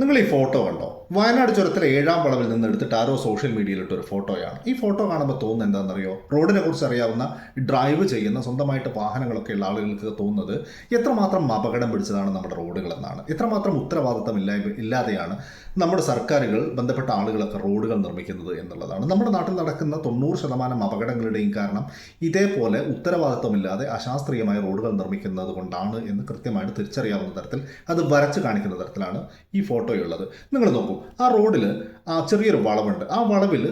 നിങ്ങൾ ഈ ഫോട്ടോ കണ്ടോ? വയനാട് ചുരത്തിലെ ഏഴാം വളവിൽ നിന്ന് എടുത്തിട്ട് ആരോ സോഷ്യൽ മീഡിയയിലിട്ട് ഒരു ഫോട്ടോയാണ് ഈ ഫോട്ടോ കാണുമ്പോൾ തോന്നുന്നത് എന്താണെന്നറിയോ? റോഡിനെ കുറിച്ച് അറിയാവുന്ന ഡ്രൈവ് ചെയ്യുന്ന സ്വന്തമായിട്ട് വാഹനങ്ങളൊക്കെ ഉള്ള ആളുകൾക്ക് തോന്നുന്നത് എത്രമാത്രം അപകടം പിടിച്ചതാണ് നമ്മുടെ റോഡുകൾ എന്നാണ്. എത്രമാത്രം ഉത്തരവാദിത്തം ഇല്ലാ ഇല്ലാതെയാണ് നമ്മുടെ സർക്കാരുകൾ ബന്ധപ്പെട്ട ആളുകളൊക്കെ റോഡുകൾ നിർമ്മിക്കുന്നത് എന്നുള്ളതാണ്. നമ്മുടെ നാട്ടിൽ നടക്കുന്ന തൊണ്ണൂറ് ശതമാനം അപകടങ്ങളുടെയും കാരണം ഇതേപോലെ ഉത്തരവാദിത്തമില്ലാതെ അശാസ്ത്രീയമായ റോഡുകൾ നിർമ്മിക്കുന്നത് കൊണ്ടാണ് എന്ന് കൃത്യമായിട്ട് തിരിച്ചറിയാവുന്ന തരത്തിൽ അത് വരച്ച് കാണിക്കുന്ന തരത്തിലാണ് ഈ ഫോട്ടോയുള്ളത് നിങ്ങൾ നോക്കൂ. ആ റോഡിൽ ആ ചെറിയൊരു വളവുണ്ട്. ആ വളവിൽ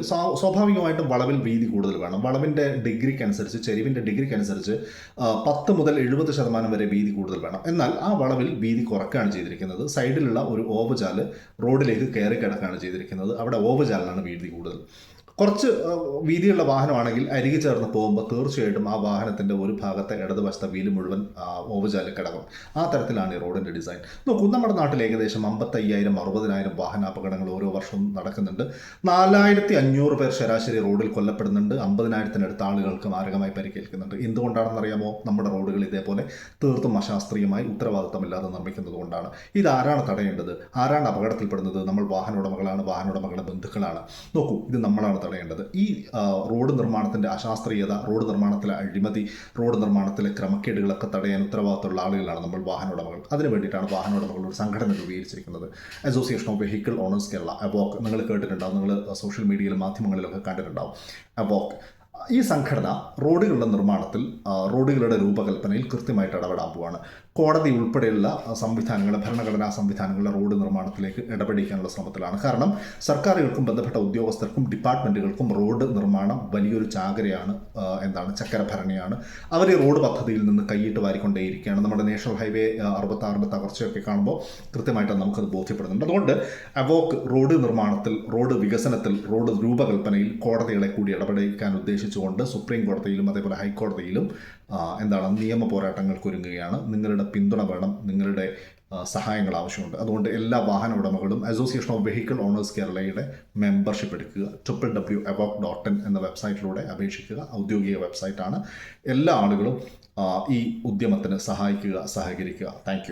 സ്വാഭാവികമായിട്ടും വളവിൽ വീതി കൂടുതൽ വേണം. വളവിന്റെ ഡിഗ്രിക്ക് അനുസരിച്ച് ചെരിവിന്റെ ഡിഗ്രിക്ക് അനുസരിച്ച് പത്ത് മുതൽ എഴുപത് ശതമാനം വരെ വീതി കൂടുതൽ വേണം. എന്നാൽ ആ വളവിൽ വീതി കുറക്കുകയാണ് ചെയ്തിരിക്കുന്നത്. സൈഡിലുള്ള ഒരു ഓവചാൽ റോഡിലേക്ക് കയറി കിടക്കുകയാണ് ചെയ്തിരിക്കുന്നത്. അവിടെ ഓവചാലിനാണ് വീതി കൂടുതൽ. കുറച്ച് വീതിയുള്ള വാഹനമാണെങ്കിൽ അരികെ ചേർന്ന് പോകുമ്പോൾ തീർച്ചയായിട്ടും ആ വാഹനത്തിന്റെ ഒരു ഭാഗത്തെ ഇടതുവശത്തെ വീൽ മുഴുവൻ ഓവുചാലിൽ കിടക്കും. ആ തരത്തിലാണ് ഈ റോഡിന്റെ ഡിസൈൻ. നോക്കൂ നമ്മുടെ നാട്ടിൽ ഏകദേശം അമ്പത്തയ്യായിരം അറുപതിനായിരം വാഹനാപകടങ്ങൾ ഓരോ വർഷവും നടക്കുന്നുണ്ട്. നാലായിരത്തി അഞ്ഞൂറ് പേർ ശരാശരി റോഡിൽ കൊല്ലപ്പെടുന്നുണ്ട്. അമ്പതിനായിരത്തിനടുത്ത് ആളുകൾക്ക് മാരകമായി പരിക്കേൽക്കുന്നുണ്ട്. എന്തുകൊണ്ടാണെന്നറിയാമോ? നമ്മുടെ റോഡുകൾ ഇതേപോലെ തീർത്തും അശാസ്ത്രീയമായി ഉത്തരവാദിത്തമില്ലാതെ നിർമ്മിക്കുന്നത് കൊണ്ടാണ് ഇത് ആരാണ് തടയേണ്ടത്? ആരാണ് അപകടത്തിൽപ്പെടുന്നത്? നമ്മൾ വാഹന ഉടമകളാണ് വാഹന ഉടമകളുടെ ബന്ധുക്കളാണ്. നോക്കൂ ഇത് നമ്മളാണ് തടയേണ്ടത്. ഈ റോഡ് നിർമ്മാണത്തിന്റെ അശാസ്ത്രീയത റോഡ് നിർമ്മാണത്തിലെ അഴിമതി റോഡ് നിർമ്മാണത്തിലെ ക്രമക്കേടുകളൊക്കെ തടയാൻ ഉത്തരവാദിത്തമുള്ള ആളുകളാണ് നമ്മൾ വാഹന ഉടമകൾ. അതിനു വേണ്ടിയിട്ടാണ് വാഹന ഉടമകൾ ഒരു സംഘടന രൂപീകരിച്ചിരിക്കുന്നത്. Association of vehicle owners Kerala AVOK നിങ്ങൾ കേട്ടിട്ടുണ്ടാവും. നിങ്ങൾ സോഷ്യൽ മീഡിയയിലും മാധ്യമങ്ങളിലൊക്കെ കണ്ടിട്ടുണ്ടാവും. അബോക്ക് ഈ സംഘടന റോഡുകളുടെ നിർമ്മാണത്തിൽ റോഡുകളുടെ രൂപകൽപ്പനയിൽ കൃത്യമായിട്ട് ഇടപെടാൻ പോവാണ്. കോടതി ഉൾപ്പെടെയുള്ള ആ, സംവിധാനങ്ങളെ ഭരണഘടനാ സംവിധാനങ്ങളുടെ റോഡ് നിർമ്മാണത്തിലേക്ക് ഇടപെടിക്കാനുള്ള ശ്രമത്തിലാണ്. കാരണം സർക്കാരുകൾക്കും ബന്ധപ്പെട്ട ഉദ്യോഗസ്ഥർക്കും ഡിപ്പാർട്ട്മെന്റുകൾക്കും റോഡ് നിർമ്മാണം വലിയൊരു ചാകരയാണ് എന്താണ് ചക്കരഭരണിയാണ്. അവർ ഈ റോഡ് പദ്ധതിയിൽ നിന്ന് കൈയിട്ട് വാരിക്കൊണ്ടേയിരിക്കുകയാണ്. നമ്മുടെ നാഷണൽ ഹൈവേ അറുപത്താറിന്റെ തകർച്ചയൊക്കെ കാണുമ്പോൾ കൃത്യമായിട്ട് നമുക്കത് ബോധ്യപ്പെടുന്നുണ്ട്. അതുകൊണ്ട് അവോക്ക് റോഡ് നിർമ്മാണത്തിൽ റോഡ് വികസനത്തിൽ റോഡ് രൂപകൽപ്പനയിൽ കോടതികളെ കൂടി ഇടപെടിക്കാൻ ഉദ്ദേശിച്ചുകൊണ്ട് സുപ്രീം കോടതിയിലും അതേപോലെ ഹൈക്കോടതിയിലും എന്താണ് നിയമ പോരാട്ടങ്ങൾക്ക് ഒരുങ്ങുകയാണ്. നിങ്ങളുടെ പിന്തുണ വേണം നിങ്ങളുടെ സഹായങ്ങൾ ആവശ്യമുണ്ട്. അതുകൊണ്ട് എല്ലാ വാഹന ഉടമകളും അസോസിയേഷൻ ഓഫ് വെഹിക്കിൾ ഓണേഴ്സ് കേരളയുടെ മെമ്പർഷിപ്പ് എടുക്കുക. Triple W AVOK dot in എന്ന വെബ്സൈറ്റിലൂടെ അപേക്ഷിക്കുക. ഔദ്യോഗിക വെബ്സൈറ്റാണ്. എല്ലാ ആളുകളും ഈ ഉദ്യമത്തിന് സഹായിക്കുക സഹകരിക്കുക. താങ്ക്